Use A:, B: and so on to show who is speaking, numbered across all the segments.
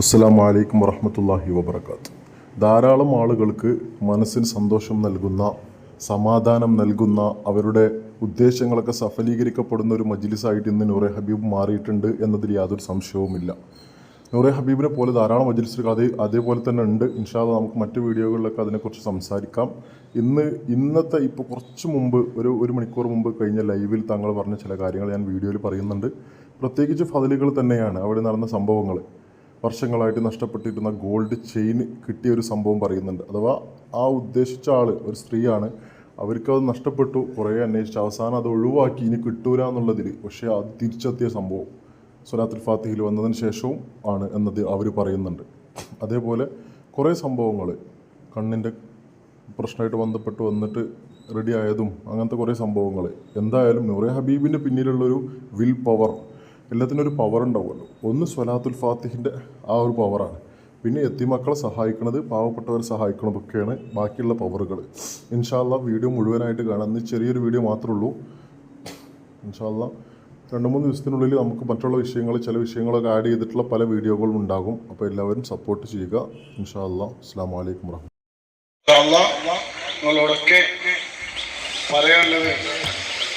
A: അസ്സാം വലൈക്കും വറഹമത്തല്ലാഹി വബർക്കാത്ത് ധാരാളം ആളുകൾക്ക് മനസ്സിന് സന്തോഷം നൽകുന്ന സമാധാനം നൽകുന്ന അവരുടെ ഉദ്ദേശങ്ങളൊക്കെ സഫലീകരിക്കപ്പെടുന്ന ഒരു മജ്ലിസായിട്ട് ഇന്ന് നൂറെ ഹബീബ് മാറിയിട്ടുണ്ട് എന്നതിൽ യാതൊരു സംശയവുമില്ല. നൂറെ ഹബീബിനെ പോലെ ധാരാളം മജ്ലിസുകൾ അതേ അതേപോലെ തന്നെ ഉണ്ട്. ഇൻഷാല്ല നമുക്ക് മറ്റു വീഡിയോകളിലൊക്കെ അതിനെക്കുറിച്ച് സംസാരിക്കാം. ഇന്ന് ഇന്നത്തെ ഇപ്പോൾ കുറച്ച് മുമ്പ് ഒരു ഒരു മണിക്കൂർ മുമ്പ് കഴിഞ്ഞ ലൈവിൽ താങ്കൾ പറഞ്ഞ ചില കാര്യങ്ങൾ ഞാൻ വീഡിയോയിൽ പറയുന്നുണ്ട്. പ്രത്യേകിച്ച് ഫതിലുകൾ തന്നെയാണ് അവിടെ നടന്ന സംഭവങ്ങൾ. വർഷങ്ങളായിട്ട് നഷ്ടപ്പെട്ടിരുന്ന ഗോൾഡ് ചെയിൻ കിട്ടിയ ഒരു സംഭവം പറയുന്നുണ്ട്. അഥവാ ആ ഉദ്ദേശിച്ച ആൾ ഒരു സ്ത്രീയാണ് അവർക്കത് നഷ്ടപ്പെട്ടു. കുറേ അന്വേഷിച്ച് അവസാനം അത് ഒഴിവാക്കി. ഇനി കിട്ടൂല എന്നുള്ളതിൽ പക്ഷേ അത് തിരിച്ചെത്തിയ സംഭവം സുലാത്തുൽ ഫാത്തിഹിൽ വന്നതിന് ശേഷവും ആണ് എന്നത് അവർ പറയുന്നുണ്ട്. അതേപോലെ കുറേ സംഭവങ്ങൾ കണ്ണിന്റെ പ്രശ്നമായിട്ട് ബന്ധപ്പെട്ട് വന്നിട്ട് റെഡി ആയതും അങ്ങനത്തെ കുറേ സംഭവങ്ങൾ എന്തായാലും നൂറെ ഹബീബിന്റെ പിന്നിലുള്ളൊരു വിൽ പവർ എല്ലാത്തിനും ഒരു പവർ ഉണ്ടാവുമല്ലോ. ഒന്ന് സ്വലാത്തുൽ ഫാത്തിഹിന്റെ ആ ഒരു പവറാണ് പിന്നെ എത്തിമക്കളെ സഹായിക്കുന്നത് പാവപ്പെട്ടവരെ സഹായിക്കണതൊക്കെയാണ് ബാക്കിയുള്ള പവറുകൾ ഇൻഷാല്ല വീഡിയോ മുഴുവനായിട്ട് കാണാം. ഇന്ന് ചെറിയൊരു വീഡിയോ മാത്രമേ ഉള്ളൂ. ഇൻഷാല്ല രണ്ട് മൂന്ന് ദിവസത്തിനുള്ളിൽ നമുക്ക് മറ്റുള്ള വിഷയങ്ങൾ ചില വിഷയങ്ങളൊക്കെ ആഡ് ചെയ്തിട്ടുള്ള പല വീഡിയോകളും ഉണ്ടാകും. അപ്പോൾ എല്ലാവരും സപ്പോർട്ട് ചെയ്യുക. ഇൻഷാല്ല അസ്സാം വലൈക്കും
B: നിങ്ങളോടൊക്കെ പറയാനുള്ളത്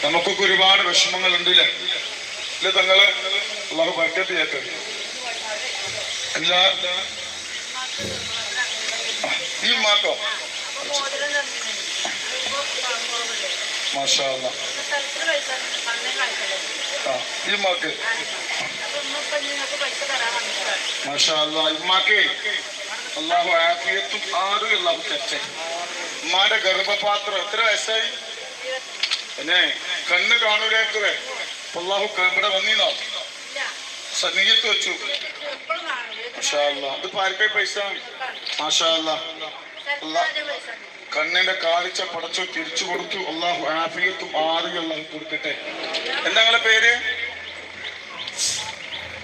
B: നമുക്കൊക്കെ ഒരുപാട് വിഷമങ്ങളുണ്ടല്ലേ ഇല്ലേ തങ്ങളെ അള്ളാഹു ബർക്കത്ത് ചെയ്യട്ടെ. അല്ല ഈ മാക്കോ മാഷാ ഗർഭപാത്രം എത്ര വയസ്സായി? പിന്നെ കണ്ണ് കാണൂലേക്കറേ അള്ളാഹു ഇവിടെ വന്നീനോ സന്നിഹിത്ത് വെച്ചു. ഇതിപ്പോ ആർക്കായി പൈസ? മാഷാ അല്ലാ. അല്ലാ. കണ്ണിന്റെ കാഴ്ച പടച്ചു തിരിച്ചു കൊടുത്തു. അള്ളാഹു ആഫിയത്തും ആരും അള്ളാഹു കൊടുക്കട്ടെ. എന്താ പേര്?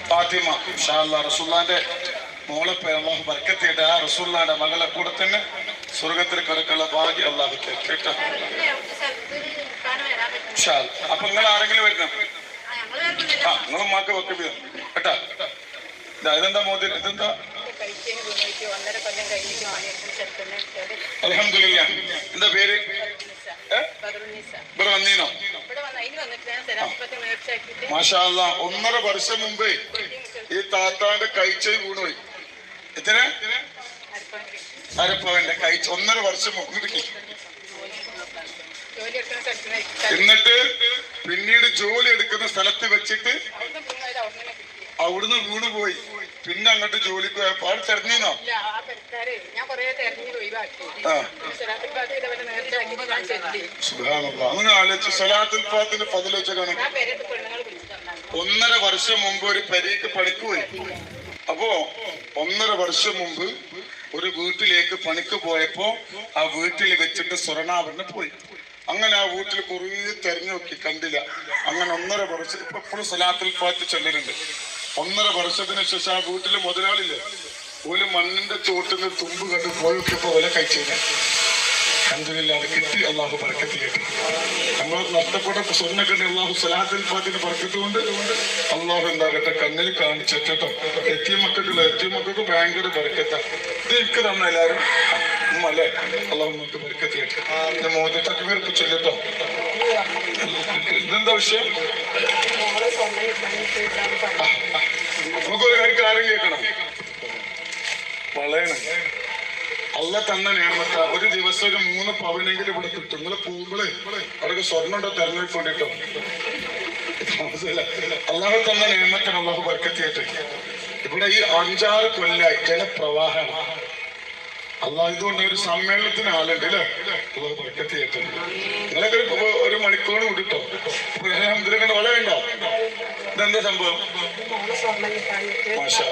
B: ഫാത്തിമ. ഇൻഷാ റസുല്ലാന്റെ മോളെ പേര് അള്ളാഹു ബർക്കത്തിയിട്ട്. ആ റസൂല്ലാന്റെ മകളെ കൂടെ തന്നെ സ്വർഗത്തിൽ കിടക്കുള്ള ഭാഗ്യം അള്ളാഹു. കേട്ടോ? അപ്പൊ നിങ്ങൾ ആരെങ്കിലും വരണം ആ നിങ്ങൾ ഉമ്മാക്ക് വെക്ക്. കേട്ടാ? ഇതാ, ഇതെന്താ മോദി ഇതെന്താ? അലഹമില്ല എന്താ പേര്? ഇവിടെ വന്നീനോ?
C: ഇവിടെ വന്ന് അതിന് വന്നിട്ട് ഞാൻ സെറാഫിക്കത്ത് നേർച്ചയാക്കിയിട്ട്
B: മാഷാ അല്ലാ. ഒന്നര വർഷം മുമ്പേ ഈ താത്താന്റെ കൈച്ചൈ വീണുപോയി. എത്ര? അരപ്പവന്റെ കൈച്ച ഒന്നര വർഷം മുമ്പ് എന്നിട്ട്? പിന്നീട് ജോലി എടുക്കുന്ന സ്ഥലത്ത് വെച്ചിട്ട്
C: അവിടുന്ന്
B: വീണ് പോയി. പിന്നെ അങ്ങോട്ട് ജോലിക്ക്
C: പെരക്കാര് ഞാൻ കുറേ തെരഞ്ഞു
B: അങ്ങനെ ആലോചിച്ച് സലാത്തുൽ ഫാത്തിന്റെ
C: പതിലോച്ച തന്നാണ്
B: ഒന്നര വർഷം മുമ്പ് ഒരു പരീക്ക് പണിക്ക് പോയി. അപ്പോ ഒന്നര വർഷം മുമ്പ് ഒരു വീട്ടിലേക്ക് പണിക്ക് പോയപ്പോ ആ വീട്ടിൽ വെച്ചിട്ട് സ്വർണാഭരണം പോയി. അങ്ങനെ ആ വീട്ടിൽ കുറേ തെരഞ്ഞു നോക്കി കണ്ടില്ല. അങ്ങനെ ഒന്നര വർഷം ഇപ്പൊ എപ്പോഴും സലാത്തിൽ പാത്ത് ചെല്ലരുണ്ട് ഒന്നര വർഷത്തിന് ശേഷം ആ വീട്ടിലെ മുതലാളില്ലേ ഒരു മണ്ണിന്റെ ചോട്ടിൽ നിന്ന് തുമ്പ് കണ്ട് പോയൊക്കെ ഓല കഴിച്ചില്ല അൽഹംദുലില്ലാ, അത് കിട്ടി. അള്ളാഹു ചെയ്യട്ടെ നമ്മൾ നഷ്ടപ്പെട്ട സ്വർണ കണ്ട് അള്ളാഹു സലാത്തിൽ പാത്തിന് പറക്കത്തുകൊണ്ട് അള്ളാഹു എന്താകട്ടെ കണ്ണിൽ കാണിച്ചേട്ടോ എത്തിയ മക്കൾക്കുള്ള എത്തിയ മക്കൾക്ക് ഭയങ്കര പറക്കത്ത ഇത് എനിക്ക് തന്നെ എല്ലാരും അല്ലേ തന്ന നേമത്ത ഒരു ദിവസം ഒരു മൂന്ന് പവനെങ്കിലും ഇവിടെ കിട്ടും. നിങ്ങളെ പൂമ്പളെ അവർക്ക് സ്വർണം ഉണ്ടോ തെരഞ്ഞെടുക്കൊണ്ടിട്ടോ അള്ളാഹു തന്നെ നേമത്തിന് അള്ളാഹു ബർക്കത്തിയിട്ട് ഇവിടെ ഈ അഞ്ചാറ് കൊല്ലായി ജനപ്രവാഹമാണ് അള്ളാഹ് ഇതുകൊണ്ട് ഒരു സമ്മേളനത്തിന് ആളുണ്ട് അല്ലേ ബർക്കത്തിയിട്ട് നിങ്ങളൊക്കെ ഒരു ഒരു മണിക്കൂർ കൂടിട്ടോ ഇതിനെ വള വേണ്ട ഇതെന്താ സംഭവം? മാഷാ.